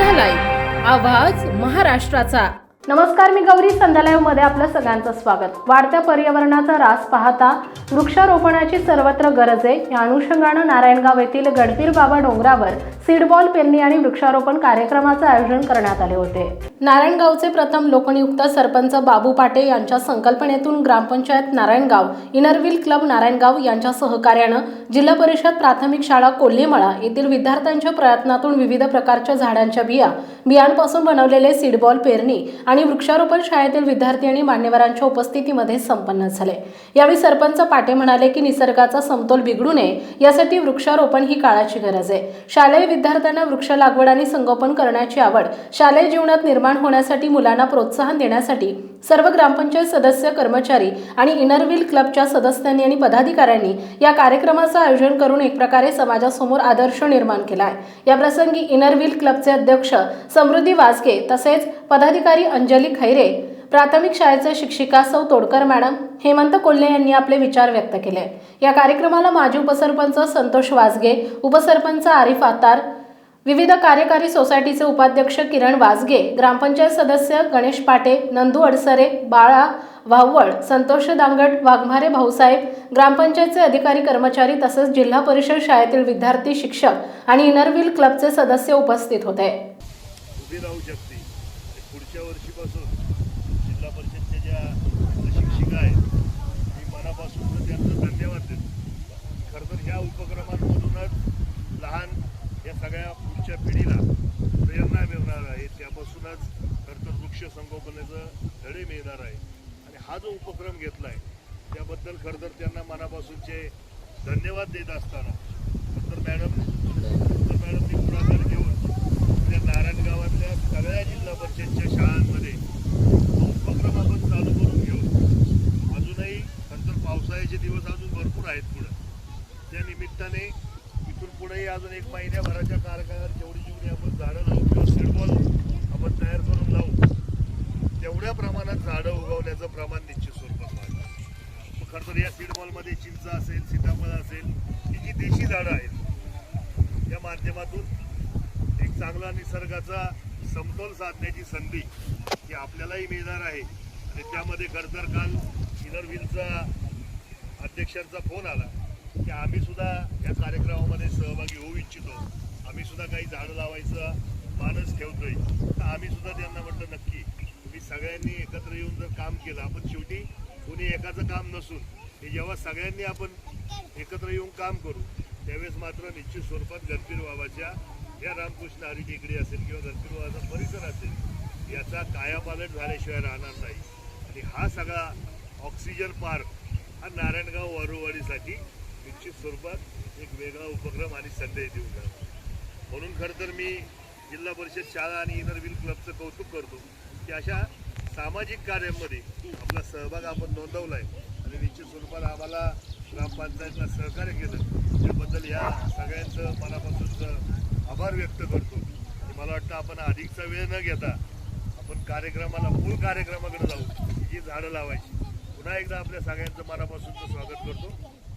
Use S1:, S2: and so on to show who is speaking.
S1: संध्यालय आवाज महाराष्ट्राचा.
S2: नमस्कार मी गौरी संध्यालयमध्ये आपलं सगळ्यांचं स्वागत. वाढत्या पर्यावरणाचा रास पाहता वृक्षारोपणाची सर्वत्र गरज आहे. या अनुषंगानं नारायणगाव येथील गडबीर बाबा डोंगरावर सीडबॉल पेरणी आणि वृक्षारोपण कार्यक्रमाचं आयोजन करण्यात आले होते. नारायणगावचे प्रथम लोकनियुक्त सरपंच बाबू पाटे यांच्या संकल्पनेतून ग्रामपंचायत Narayangaon Inner Wheel club Narayangaon यांच्या सहकार्यानं जिल्हा परिषद प्राथमिक शाळा कोल्हेमळा येथील विद्यार्थ्यांच्या प्रयत्नातून विविध प्रकारच्या झाडांच्या बिया बियांपासून बनवलेले सीडबॉल पेरणी आणि वृक्षारोपण शाळेतील विद्यार्थी आणि मान्यवरांच्या उपस्थितीमध्ये संपन्न झाले. यावेळी सरपंच पाटे म्हणाले की निसर्गाचा समतोल बिघडू नये यासाठी वृक्षारोपण ही काळाची गरज आहे. शालेय विद्यार्थ्यांना वृक्ष लागवड आणि संगोपन करण्याची आवड शालेय जीवनात निर्माण होण्यासाठी मुलांना प्रोत्साहन देण्यासाठी सर्व ग्रामपंचायत सदस्य कर्मचारी आणि इनरव्हील क्लबच्या सदस्यांनी आणि पदाधिकाऱ्यांनी या कार्यक्रमाचं आयोजन करून एक प्रकारे समाजासमोर आदर्श निर्माण केला आहे या प्रसंगी इनरव्हिल क्लबचे अध्यक्ष समृद्धी वाजगे तसेच पदाधिकारी अंजली खैरे प्राथमिक शाळेचे शिक्षिका सौ तोडकर मॅडम हेमंत कोल्हे यांनी आपले विचार व्यक्त केले. या कार्यक्रमाला माजी उपसरपंच संतोष वाजगे उपसरपंच आरिफ आतार विविध कार्यकारी सोसायटीचे उपाध्यक्ष किरण वाजगे ग्रामपंचायत सदस्य गणेश पाटे नंदू अडसरे बाळा वाव्वळ संतोष दांगट वाघमारे भाऊसाहेब ग्रामपंचायतचे अधिकारी कर्मचारी तसंच जिल्हा परिषद शाळेतील विद्यार्थी शिक्षक आणि इनरव्हील क्लबचे सदस्य उपस्थित होते.
S3: पुढच्या वर्षीपासून जिल्हा परिषदच्या ज्या शिक्षिका आहेत मी मनापासून त्यांचं धन्यवाद देतो खरं तर ह्या उपक्रमांमधूनच लहान या सगळ्या पुढच्या पिढीला प्रेरणा मिळणार आहे त्यापासूनच खरं तर वृक्ष संगोपनेचं धडे मिळणार आहे. आणि हा जो उपक्रम घेतला आहे त्याबद्दल खरंतर त्यांना मनापासूनचे धन्यवाद देत असताना तर मॅडम तर मॅडमनी पुढाकार घेऊन आपल्या नारायण गावातल्या सगळ्या जिल्हा परिषदच्या शाळांमध्ये हा उपक्रम आपण चालू करून घेऊ. अजूनही खरं पावसाळ्याचे दिवस अजून भरपूर आहेत पुढं. त्या निमित्ताने इथून पुढेही अजून एक महिन्याभराच्या कारखान्यात जेवढी जेवढी आपण झाडं लावू किंवा सीडबॉल आपण तयार करून लावू तेवढ्या प्रमाणात झाडं उगवण्याचं प्रमाण निश्चित स्वरूपात वाढतं खरं तर या सीडबॉलमध्ये चिंच असेल सीताफळ असेल ही जी देशी झाडं आहेत या माध्यमातून एक चांगला निसर्गाचा समतोल साधण्याची संधी ही आपल्यालाही मिळणार आहे. आणि त्यामध्ये खरं तर काल इनरव्हिलचा अध्यक्षांचा फोन आला. की आम्ही सुद्धा या कार्यक्रमामध्ये सहभागी होऊ इच्छितो. आम्ही सुद्धा काही झाडं लावायचं मानस ठेवतोय. तर आम्ही सुद्धा त्यांना म्हटलं नक्की तुम्ही सगळ्यांनी एकत्र येऊन जर काम केलं आपण शेवटी कोणी एकाचं काम नसून हे जेव्हा सगळ्यांनी आपण एकत्र येऊन काम करू त्यावेळेस मात्र निश्चित स्वरूपात गणपीर बाबाच्या या रामकृष्ण हरी टेकडी असेल किंवा गणपीर बाबाचा परिसर असेल याचा कायापालट झाल्याशिवाय राहणार नाही. आणि हा सगळा ऑक्सिजन पार्क हा नारायणगाव वारुवाडीसाठी निश्चित स्वरूपात एक वेगळा उपक्रम आणि संदेश देऊ जातो म्हणून खरं तर मी जिल्हा परिषद शाळा आणि इनरव्हिल क्लबचं कौतुक करतो की अशा सामाजिक कार्यांमध्ये आपला सहभाग आपण नोंदवला आहे आणि निश्चित स्वरूपात आम्हाला ग्रामपंचायतला सहकार्य केलं त्याबद्दल या सगळ्यांचं मनापासूनचं आभार व्यक्त करतो. मला वाटतं आपण अधिकचा वेळ न घेता आपण कार्यक्रमाला मूळ कार्यक्रमाकडे जाऊ जी झाडं लावायची. पुन्हा एकदा आपल्या सगळ्यांचं मनापासूनचं स्वागत करतो.